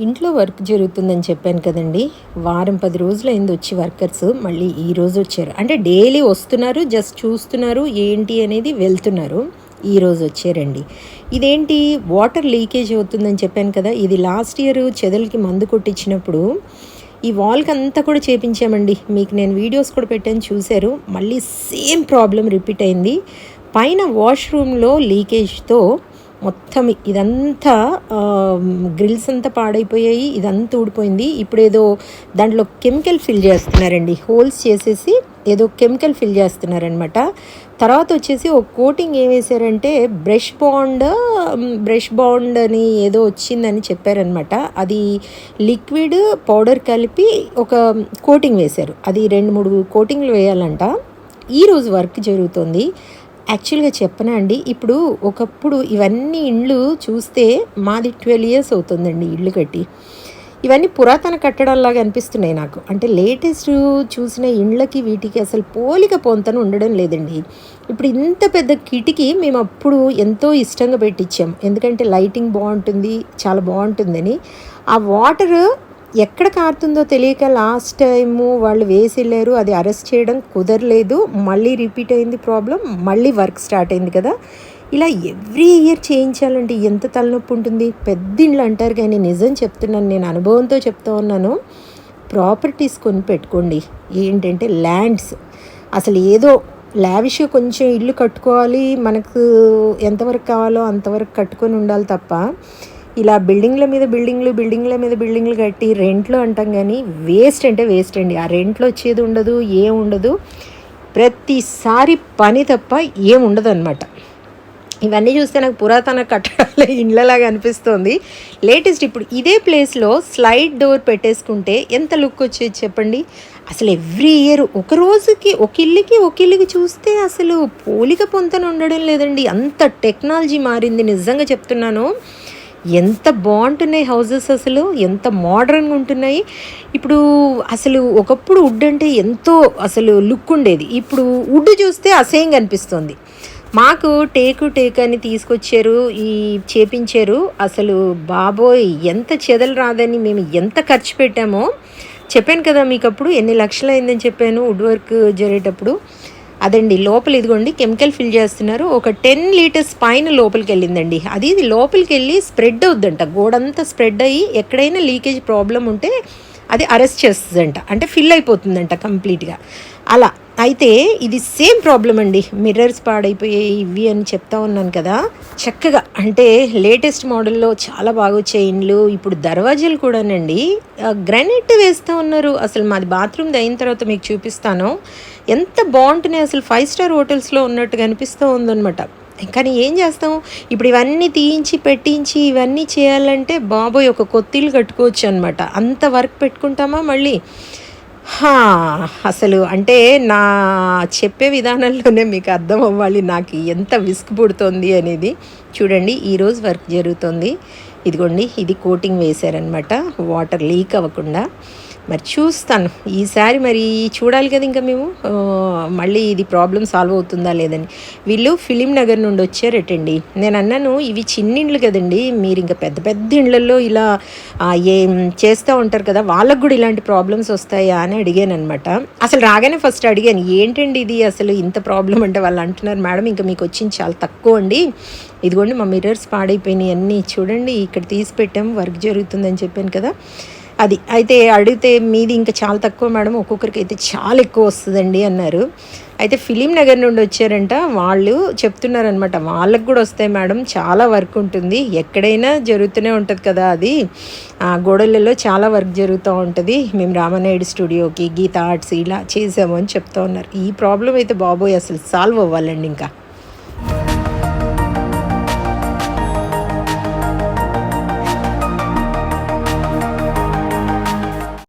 ఇంట్లో వర్క్ జరుగుతుందని చెప్పాను కదండి. వారం పది రోజులు అయింది వచ్చి వర్కర్స్ మళ్ళీ ఈ రోజు వచ్చారు. అంటే డైలీ వస్తున్నారు జస్ట్ చూస్తున్నారు ఏంటి అనేది వెళ్తున్నారు. ఈ రోజు వచ్చారండి. ఇదేంటి? వాటర్ లీకేజ్ అవుతుందని చెప్పాను కదా. ఇది లాస్ట్ ఇయర్ చెదలకి మందు కొట్టించినప్పుడు ఈ వాల్కి అంతా కూడా చేపించామండి. మీకు నేను వీడియోస్ కూడా పెట్టాను చూశారు. మళ్ళీ సేమ్ ప్రాబ్లం రిపీట్ అయింది. పైన వాష్రూమ్లో లీకేజ్తో మొత్తం ఇదంతా గ్రిల్స్ అంతా పాడైపోయాయి ఇదంతా ఊడిపోయింది. ఇప్పుడు ఏదో దాంట్లో కెమికల్ ఫిల్ చేస్తున్నారండి. హోల్స్ చేసేసి ఏదో కెమికల్ ఫిల్ చేస్తున్నారనమాట తర్వాత వచ్చేసి ఒక కోటింగ్ ఏం వేశారంటే బ్రష్ బాండ్ బ్రష్ బాండ్ అని ఏదో వచ్చిందని చెప్పారనమాట అది లిక్విడ్ పౌడర్ కలిపి ఒక కోటింగ్ వేశారు. అది రెండు మూడు కోటింగ్లు వేయాలంట. ఈరోజు వర్క్ జరుగుతుంది. యాక్చువల్గా చెప్పనా అండి ఇప్పుడు ఒకప్పుడు ఇవన్నీ ఇండ్లు చూస్తే మాది ట్వెల్వ్ ఇయర్స్ అవుతుందండి ఇల్లు కట్టి. ఇవన్నీ పురాతన కట్టడాల్లాగా అనిపిస్తున్నాయి నాకు. అంటే లేటెస్ట్ చూసిన ఇండ్లకి వీటికి అసలు పోలిక పొంతను ఉండడం లేదండి. ఇప్పుడు ఇంత పెద్ద కిటికీ మేము అప్పుడు ఎంతో ఇష్టంగా పెట్టించాం ఎందుకంటే లైటింగ్ బాగుంటుంది చాలా బాగుంటుందని. ఆ వాటర్ ఎక్కడ కారుతుందో తెలియక లాస్ట్ టైము వాళ్ళు వేసి వెళ్ళారు అది అరెస్ట్ చేయడం కుదరలేదు. మళ్ళీ రిపీట్ అయింది ప్రాబ్లం మళ్ళీ వర్క్ స్టార్ట్ అయింది కదా. ఇలా ఎవ్రీ ఇయర్ చేయించాలంటే ఎంత తలనొప్పి ఉంటుంది? పెద్ద ఇండ్లు అంటారు కానీ నిజం చెప్తున్నాను నేను అనుభవంతో చెప్తా ఉన్నాను. ప్రాపర్టీస్ కొని పెట్టుకోండి ఏంటంటే ల్యాండ్స్ అసలు ఏదో లావిష్గా కొంచెం ఇల్లు కట్టుకోవాలి మనకు ఎంతవరకు కావాలో అంతవరకు కట్టుకొని ఉండాలి తప్ప. ఇలా బిల్డింగ్ల మీద బిల్డింగ్లు బిల్డింగ్ల మీద బిల్డింగ్లు కట్టి రెంట్లో అంటాం కానీ వేస్ట్ అంటే వేస్ట్ అండి. ఆ రెంట్లో వచ్చేది ఉండదు ఏం ఉండదు. ప్రతిసారి పని తప్ప ఏం ఉండదు అనమాట ఇవన్నీ చూస్తే నాకు పురాతన కట్టడాల ఇండ్లలాగా అనిపిస్తుంది. లేటెస్ట్ ఇప్పుడు ఇదే ప్లేస్లో స్లైడ్ డోర్ పెట్టేసుకుంటే ఎంత లుక్ వచ్చేది చెప్పండి? అసలు ఎవ్రీ ఇయర్ ఒక రోజుకి ఒక ఇల్లుకి ఒక ఇల్లుకి చూస్తే అసలు పోలిక పొంతన ఉండడం లేదండి. అంత టెక్నాలజీ మారింది నిజంగా చెప్తున్నాను. ఎంత బాగుంటున్నాయి హౌజెస్ అసలు ఎంత మోడర్న్గా ఉంటున్నాయి. ఇప్పుడు అసలు ఒకప్పుడు వుడ్ అంటే ఎంతో అసలు లుక్ ఉండేది. ఇప్పుడు వుడ్ చూస్తే అసహ్యంగా అనిపిస్తుంది. మాకు టేకు టేక్ అని తీసుకొచ్చారు ఈ చేపించారు. అసలు బాబోయ్ ఎంత చెదలు రాదని మేము ఎంత ఖర్చు పెట్టామో. చెప్పాను కదా మీకు అప్పుడు ఎన్ని లక్షలు అయిందని చెప్పాను వుడ్ వర్క్ జరిగేటప్పుడు. అదండి లోపల ఇదిగోండి కెమికల్ ఫిల్ చేస్తున్నారు. ఒక టెన్ లీటర్స్ పైన లోపలికి వెళ్ళిందండి అది ఇది లోపలికి వెళ్ళి స్ప్రెడ్ అవుద్దంట. గోడంతా స్ప్రెడ్ అయ్యి ఎక్కడైనా లీకేజ్ ప్రాబ్లం ఉంటే అది అరెస్ట్ చేస్తుందంట. అంటే ఫిల్ అయిపోతుందంట కంప్లీట్గా. అలా అయితే ఇది సేమ్ ప్రాబ్లం అండి. మిర్రర్స్ పాడైపోయాయి ఇవి అని చెప్తా ఉన్నాను కదా. చక్కగా అంటే లేటెస్ట్ మోడల్లో చాలా బాగా వచ్చే ఇండ్లు. ఇప్పుడు దర్వాజాలు కూడానండి. గ్రానైట్ వేస్తూ ఉన్నారు. అసలు మాది బాత్రూమ్ అయిన తర్వాత మీకు చూపిస్తాను. ఎంత బాగుంటున్నాయి అసలు ఫైవ్ స్టార్ హోటల్స్లో ఉన్నట్టుగా అనిపిస్తూ ఉందన్నమాట. కానీ ఏం చేస్తాం? ఇప్పుడు ఇవన్నీ తీయించి పెట్టించి ఇవన్నీ చేయాలంటే బాబోయ్ ఒక కొత్తిల్లు కట్టుకోవచ్చు అనమాట అంత వర్క్ పెట్టుకుంటామా మళ్ళీ? అసలు అంటే నా చెప్పే విధానంలోనే మీకు అర్థం అవ్వాలి. నాకు ఎంత విసుగు పుడుతుంది అనేది. చూడండి ఈరోజు వర్క్ జరుగుతుంది. ఇదిగోండి ఇది కోటింగ్ వేశారనమాట వాటర్ లీక్ అవ్వకుండా. మరి చూస్తాను. ఈసారి మరి చూడాలి కదా ఇంకా మేము? మళ్ళీ ఇది ప్రాబ్లం సాల్వ్ అవుతుందా లేదని. వీళ్ళు ఫిలిం నగర్ నుండి వచ్చారటండి. నేను అన్నాను ఇవి చిన్నిండ్లు కదండి. మీరు ఇంకా పెద్ద పెద్ద ఇండ్లలో ఇలా ఏం చేస్తూ ఉంటారు కదా వాళ్ళకు కూడా ఇలాంటి ప్రాబ్లమ్స్ వస్తాయా? అని అడిగాను అనమాట అసలు రాగానే ఫస్ట్ అడిగాను ఏంటండి ఇది? అసలు ఇంత ప్రాబ్లం అంటే వాళ్ళు అంటున్నారు. మేడం ఇంకా మీకు వచ్చింది చాలా తక్కువ అండి. ఇదిగోండి మా మిర్రర్స్ పాడైపోయినాయి అన్నీ. చూడండి ఇక్కడ తీసి పెట్టాం వర్క్ జరుగుతుందని చెప్పాను కదా. అది అయితే అడిగితే మీది ఇంకా చాలా తక్కువ మేడం ఒక్కొక్కరికి అయితే చాలా ఎక్కువ వస్తుందండి అన్నారు. అయితే ఫిలిం నగర్ నుండి వచ్చారంట వాళ్ళు చెప్తున్నారనమాట వాళ్ళకు కూడా వస్తాయి మేడం చాలా వర్క్ ఉంటుంది ఎక్కడైనా జరుగుతూనే ఉంటుంది కదా అది. ఆ గోడలలో చాలా వర్క్ జరుగుతూ ఉంటుంది మేము రామనాయుడు స్టూడియోకి గీత ఆర్ట్స్ ఇలా చేసాము అని చెప్తూ ఉన్నారు. ఈ ప్రాబ్లం అయితే బాబోయ్ అసలు సాల్వ్ అవ్వాలండి ఇంకా.